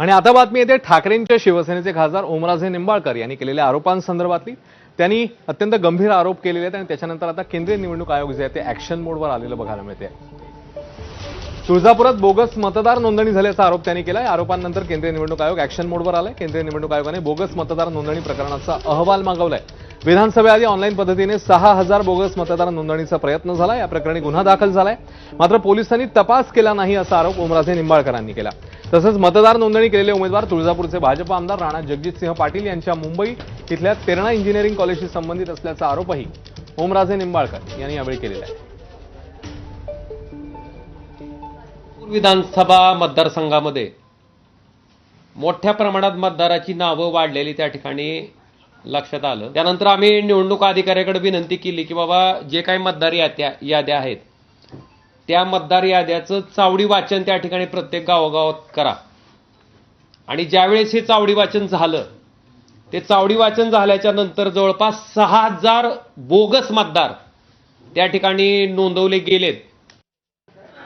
आणि आता बातमी येते ठाकरेंच्या शिवसेनेचे खासदार ओमराजे निंबाळकर यांनी केलेल्या आरोपांसंदर्भातली. त्यांनी अत्यंत गंभीर आरोप केलेले आहेत आणि त्याच्यानंतर आता केंद्रीय निवडणूक आयोग जे आहे ते ऍक्शन मोडवर आलेलं बघायला मिळते तुळजापुरात बोगस मतदार नोंदणी झाल्याचा आरोप त्यांनी केला या आरोपांनंतर केंद्रीय निवडणूक आयोग ऍक्शन मोडवर आलाय. केंद्रीय निवडणूक आयोगाने बोगस मतदार नोंदणी प्रकरणाचा अहवाल मागवलाय. विधानसभेआधी ऑनलाईन पद्धतीने सहा हजार बोगस मतदार नोंदणीचा प्रयत्न झाला या प्रकरणी गुन्हा दाखल झालाय. मात्र पोलिसांनी तपास केला नाही असा आरोप ओमराजे निंबाळकरांनी केला. तसंच मतदार नोंदणी केलेले उमेदवार तुळजापूरचे भाजप आमदार राणा जगजितसिंह पाटील यांच्या मुंबई इथल्या तेरणा इंजिनिअरिंग कॉलेजशी संबंधित असल्याचा आरोपही ओमराजे निंबाळकर यांनी यावेळी केलेला आहे. विधानसभा मतदारसंघामध्ये मोठ्या प्रमाणात मतदाराची नावं वाढलेली त्या ठिकाणी लक्षात आलं. त्यानंतर आम्ही निवडणूक अधिकाऱ्याकडे विनंती केली की बाबा जे काही मतदार याद्या याद्या आहेत त्या मतदार याद्याचं चावडी वाचन त्या ठिकाणी प्रत्येक गावोगावात करा. आणि ज्यावेळेस हे चावडी वाचन झालं ते चावडी वाचन झाल्याच्यानंतर जवळपास सहा हजार बोगस मतदार त्या ठिकाणी नोंदवले गेलेत.